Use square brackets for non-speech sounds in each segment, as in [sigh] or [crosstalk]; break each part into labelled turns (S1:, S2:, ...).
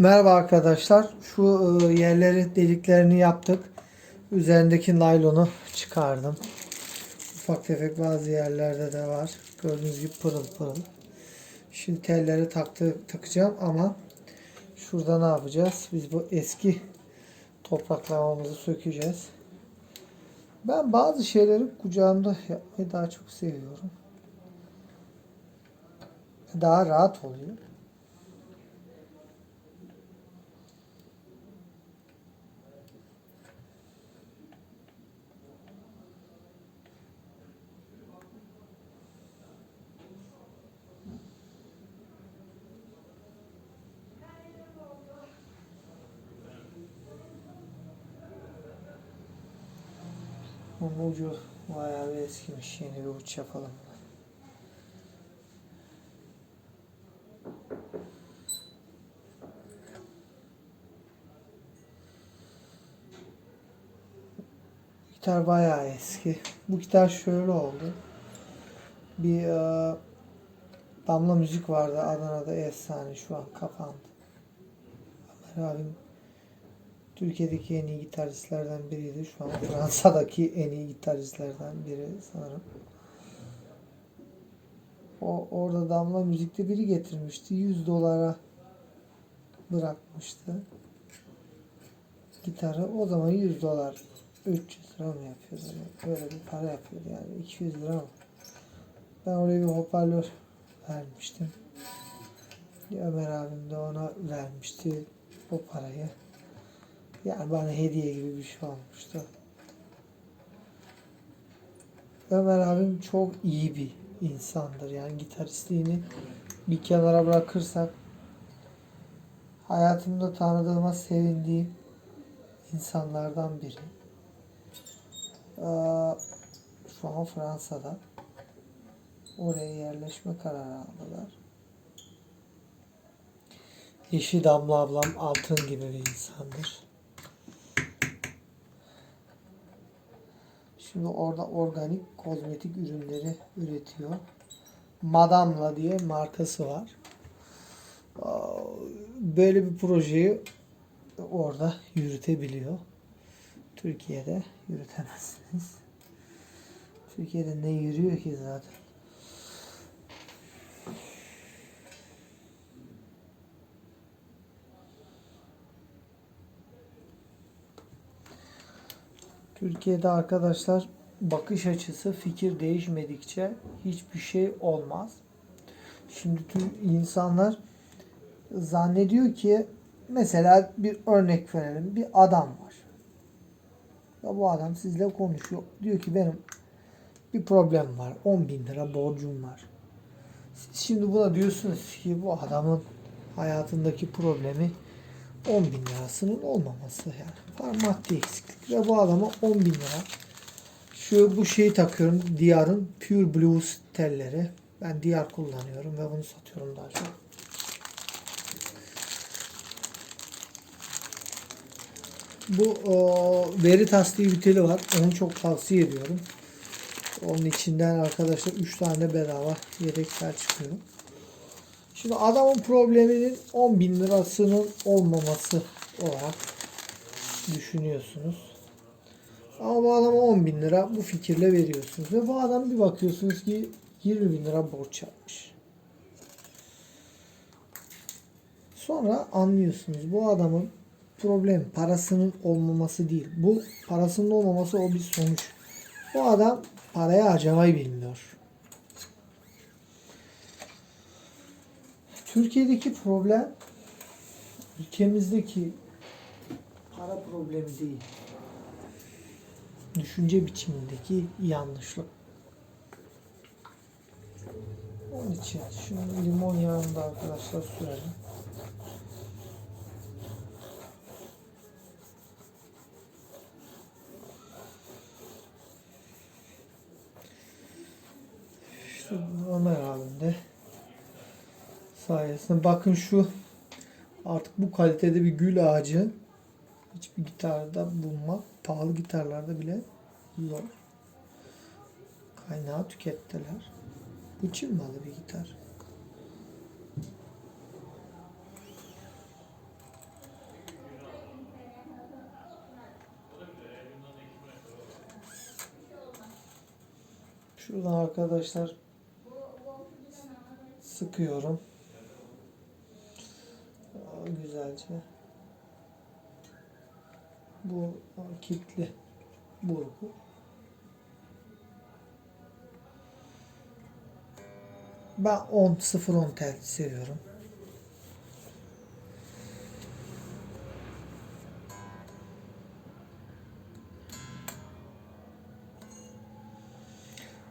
S1: Merhaba arkadaşlar. Şu e, yerleri deliklerini yaptık. Üzerindeki naylonu çıkardım. Ufak tefek bazı yerlerde de var. Gördüğünüz gibi pırıl pırıl. Şimdi telleri taktı, takacağım ama şurada ne yapacağız? Biz bu eski topraklamamızı sökeceğiz. Ben bazı şeyleri kucağımda yapmayı daha çok seviyorum. Daha rahat oluyor. Bunun ucu bayağı bir eskimiş. Yeni bir uç yapalım. Gitar bayağı eski. Bu gitar şöyle oldu. Bir e, damla müzik vardı Adana'da efsane şu an kapandı. Ömer abim Türkiye'deki en iyi gitaristlerden biriydi. Şu an Fransa'daki en iyi gitaristlerden biri sanırım. O orada damla müzikte biri getirmişti. 100 dolara bırakmıştı. Gitarı o zaman 100 dolar 300 lira mı yapıyordu? Böyle bir para yapıyordu yani 200 lira mı? Ben oraya bir hoparlör vermiştim. Ömer abim de ona vermişti o parayı. Yani bana hediye gibi bir şey olmuştu. Ömer abim çok iyi bir insandır. Yani gitaristliğini bir kenara bırakırsak hayatımda tanıdığıma sevindiğim insanlardan biri. Şu an Fransa'da. Oraya yerleşme kararı aldılar. Yeşil Damla ablam altın gibi bir insandır. Şimdi orada organik kozmetik ürünleri üretiyor. Madamla diye markası var. Böyle bir projeyi orada yürütebiliyor. Türkiye'de yürütemezsiniz. Türkiye'de ne yürüyor ki zaten? Türkiye'de arkadaşlar bakış açısı fikir değişmedikçe hiçbir şey olmaz. Şimdi tüm insanlar zannediyor ki mesela bir örnek verelim. Bir adam var. Ya bu adam sizle konuşuyor. Diyor ki benim bir problem var. 10 bin lira borcum var. Siz şimdi buna diyorsunuz ki bu adamın hayatındaki problemi 10 bin lirasının olmaması yani. Var maddi eksiklik ve bu adama 10 bin lira şu bu şeyi takıyorum. Diyar'ın Pure Blues telleri. Ben Diyar kullanıyorum ve bunu satıyorum daha çok. Bu o, Veritas diye bir teli var. Onu çok tavsiye ediyorum. Onun içinden arkadaşlar 3 tane bedava yedek tel çıkıyor. Şimdi adamın probleminin 10 bin lirasının olmaması olarak düşünüyorsunuz. Ama bu adama 10 bin lira bu fikirle veriyorsunuz. Ve bu adam bir bakıyorsunuz ki 20 bin lira borç yapmış. Sonra anlıyorsunuz bu adamın problem parasının olmaması değil. Bu parasının olmaması o bir sonuç. Bu adam paraya harcamayı bilmiyor. Türkiye'deki problem ülkemizdeki para problemi değil. Düşünce biçimindeki yanlışlık. Onun için şunu limon yağını da arkadaşlar sürelim. sayesinde. Bakın şu artık bu kalitede bir gül ağacı hiçbir gitarda bulmak pahalı gitarlarda bile zor. Kaynağı tükettiler. Bu Çin bir gitar. Şuradan arkadaşlar sıkıyorum. Güzelce. Bu kilitli burgu. Ben 10 0 10 tel seviyorum.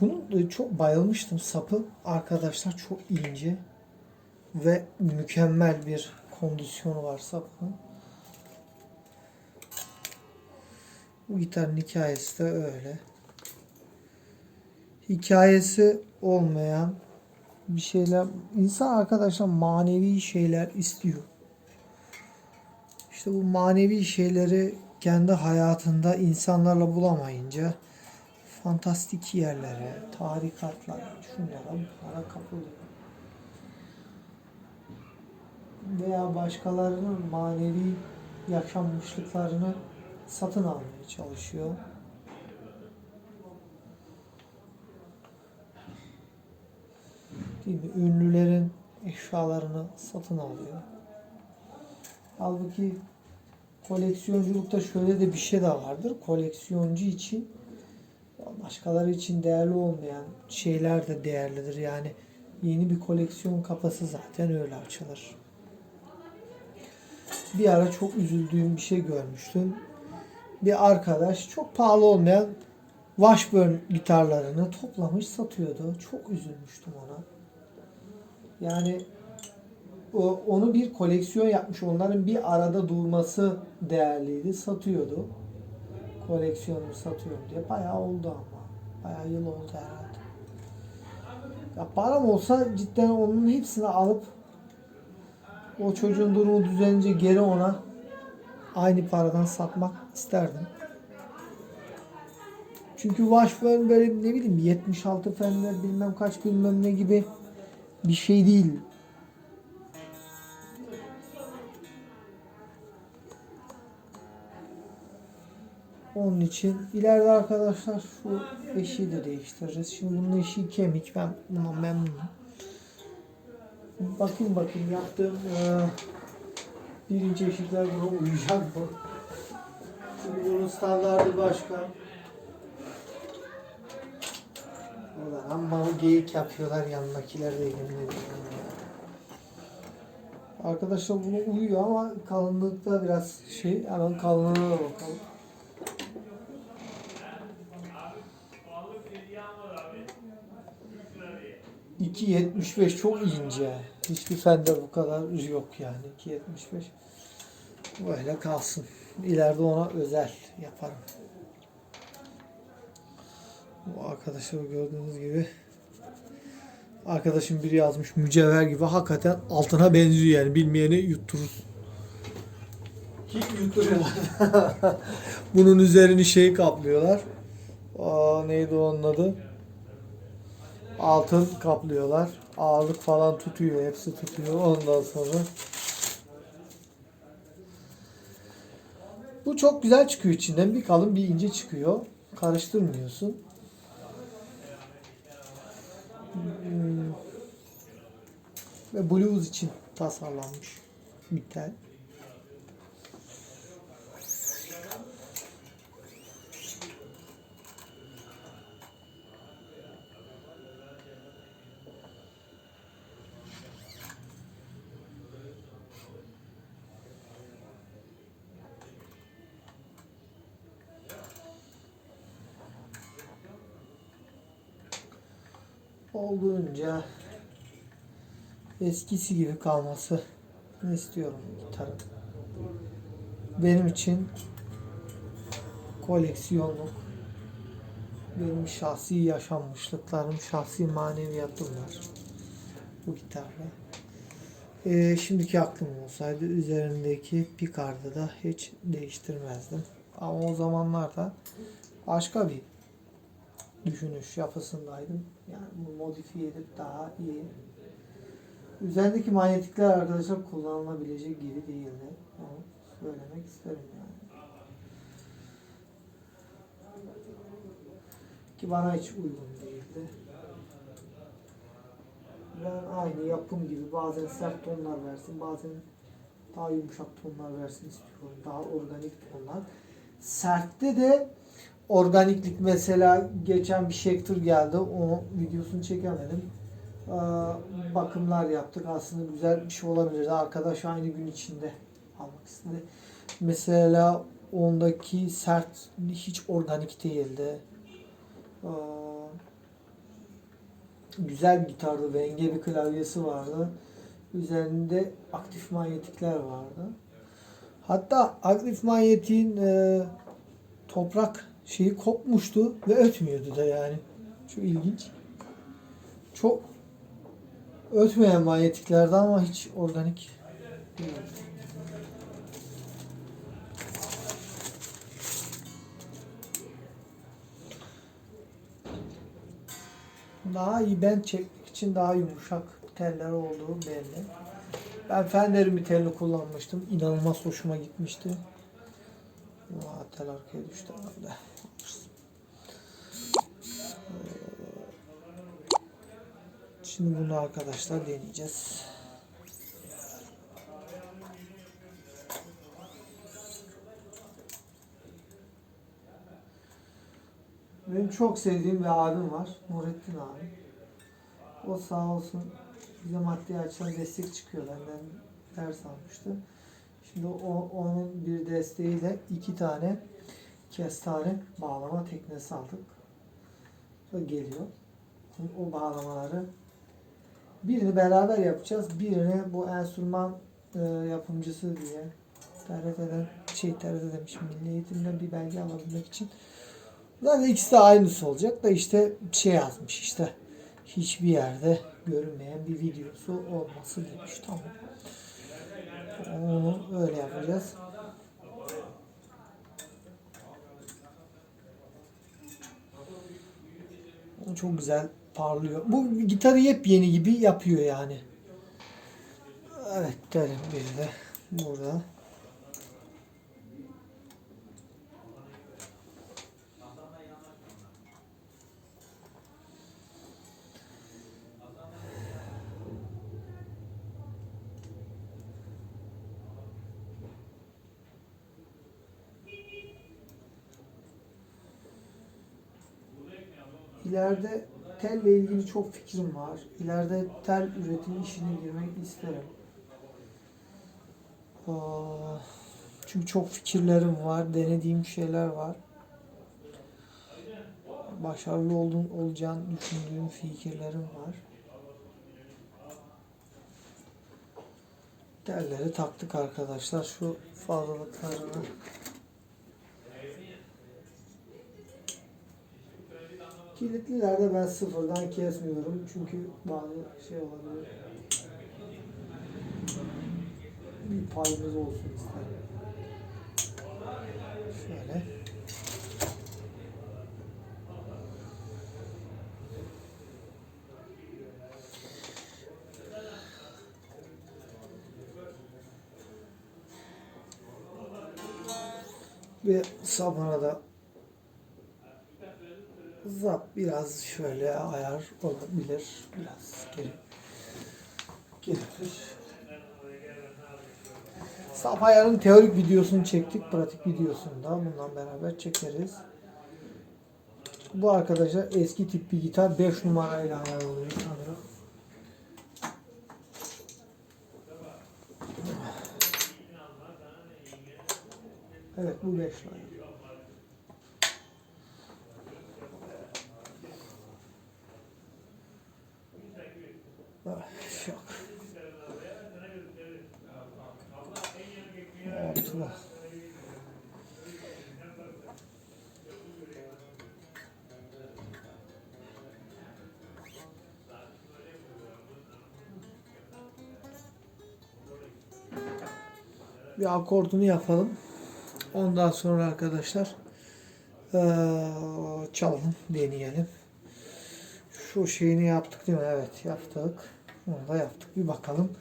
S1: Bunun çok bayılmıştım sapı. Arkadaşlar çok ince ve mükemmel bir kondisyonu var sapın. Bu gitarın hikayesi de öyle. Hikayesi olmayan bir şeyler insan arkadaşlar manevi şeyler istiyor. İşte bu manevi şeyleri kendi hayatında insanlarla bulamayınca fantastik yerlere, tarikatlara, şunlara bunlara kapılıyor. Veya başkalarının manevi yaşanmışlıklarını satın almaya çalışıyor. Değil mi? Ünlülerin eşyalarını satın alıyor. Halbuki koleksiyonculukta şöyle de bir şey de vardır. Koleksiyoncu için başkaları için değerli olmayan şeyler de değerlidir. Yani yeni bir koleksiyon kapısı zaten öyle açılır. Bir ara çok üzüldüğüm bir şey görmüştüm. Bir arkadaş çok pahalı olmayan Washburn gitarlarını toplamış satıyordu. Çok üzülmüştüm ona. Yani o, onu bir koleksiyon yapmış. Onların bir arada durması değerliydi. Satıyordu. Koleksiyonumu satıyorum diye. Bayağı oldu ama. Bayağı yıl oldu herhalde. Ya param olsa cidden onun hepsini alıp o çocuğun durumu düzelince geri ona aynı paradan satmak isterdim. Çünkü Washburn böyle ne bileyim 76 Fender bilmem kaç bilmem ne gibi bir şey değil. Onun için ileride arkadaşlar şu eşiği de değiştireceğiz. Şimdi bunun eşiği kemik. Ben buna memnunum. Bakayım bakayım yaptığım eee, birinci eşikler buna uyacak mı? Çünkü bunun standartı başka. Ulan amma o geyik yapıyorlar yanındakiler de yemin ediyorum. Arkadaşlar bunu uyuyor ama kalınlıkta biraz şey hemen kalınlığına da bakalım. 2.75 çok ince. Hiçbir Fender bu kadar yok yani. 2.75 böyle kalsın. İleride ona özel yaparım. Bu arkadaşlar gördüğünüz gibi arkadaşım biri yazmış mücevher gibi hakikaten altına benziyor yani bilmeyeni yutturur. Ki yutturuyorlar. [laughs] Bunun üzerini şey kaplıyorlar. Aa, neydi onun adı? Altın kaplıyorlar. Ağırlık falan tutuyor. Hepsi tutuyor. Ondan sonra bu çok güzel çıkıyor içinden. Bir kalın bir ince çıkıyor. Karıştırmıyorsun. Hmm. Ve blues için tasarlanmış bir tel. Olduğunca eskisi gibi kalması istiyorum gitarın. Benim için koleksiyonluk, benim şahsi yaşanmışlıklarım, şahsi maneviyatım var bu gitarla. Ee, şimdiki aklım olsaydı üzerindeki Picard'ı da hiç değiştirmezdim. Ama o zamanlarda başka bir düşünüş yapısındaydım. Yani bunu modifiye edip daha iyi. Üzerindeki manyetikler arkadaşlar kullanılabilecek gibi değildi. Onu söylemek isterim yani. Ki bana hiç uygun değil. şekilde. Ben aynı yapım gibi bazen sert tonlar versin, bazen daha yumuşak tonlar versin istiyorum. Daha organik tonlar. Sertte de organiklik mesela geçen bir Schecter geldi. O videosunu çekemedim. Ee, bakımlar yaptık. Aslında güzel bir şey olabilirdi. Arkadaş aynı gün içinde almak istedi. Mesela ondaki sert hiç organik değildi. Ee, güzel bir gitardı. Venge bir klavyesi vardı. Üzerinde aktif manyetikler vardı. Hatta aktif manyetin e, toprak şeyi kopmuştu ve ötmüyordu da yani. Çok ilginç. Çok ötmeyen manyetiklerdi ama hiç organik. Daha iyi ben çekmek için daha yumuşak teller olduğu belli. Ben Fender'in bir telini kullanmıştım. İnanılmaz hoşuma gitmişti. Aa, tel arkaya düştü herhalde. Şimdi bunu arkadaşlar deneyeceğiz. Benim çok sevdiğim bir abim var. Nurettin abi. O sağ olsun bize maddi açıdan destek çıkıyor. Benden ders almıştı. Şimdi o, onun bir desteğiyle iki tane kestane bağlama teknesi aldık. O geliyor. O bağlamaları birini beraber yapacağız. Birini bu enstrüman e, yapımcısı diye TRT'den şey TRT demiş Milli Eğitim'den bir belge alabilmek için. Zaten ikisi de aynısı olacak da işte şey yazmış işte hiçbir yerde görünmeyen bir videosu olması demiş. Tamam. Onu öyle yapacağız. Çok güzel parlıyor. Bu gitarı yepyeni gibi yapıyor yani. Evet derim bir de burada. İleride telle ilgili çok fikrim var. İleride tel üretim işine girmek isterim. Çünkü çok fikirlerim var, denediğim şeyler var. Başarılı olduğun, olacağını düşündüğüm fikirlerim var. Telleri taktık arkadaşlar. Şu fazlalıklarını Kilitlilerde ben sıfırdan kesmiyorum çünkü bazı şey olabilir. Bir payımız olsun isterim. Şöyle. Ve sabana da Zap biraz şöyle ayar olabilir. Biraz geri gerilir. Sap ayarın teorik videosunu çektik. Pratik videosunu da bundan beraber çekeriz. Bu arkadaşlar eski tip bir gitar 5 numarayla ayarlanıyor sanırım. Evet bu 5 numara. Bir akordunu yapalım. Ondan sonra arkadaşlar eee, çalalım, deneyelim. Şu şeyini yaptık değil mi? Evet yaptık. Onu da yaptık. Bir bakalım.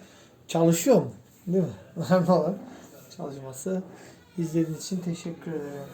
S1: Çalışıyor mu? Değil mi? [laughs] Önemli olan çalışması. İzlediğiniz için teşekkür ederim.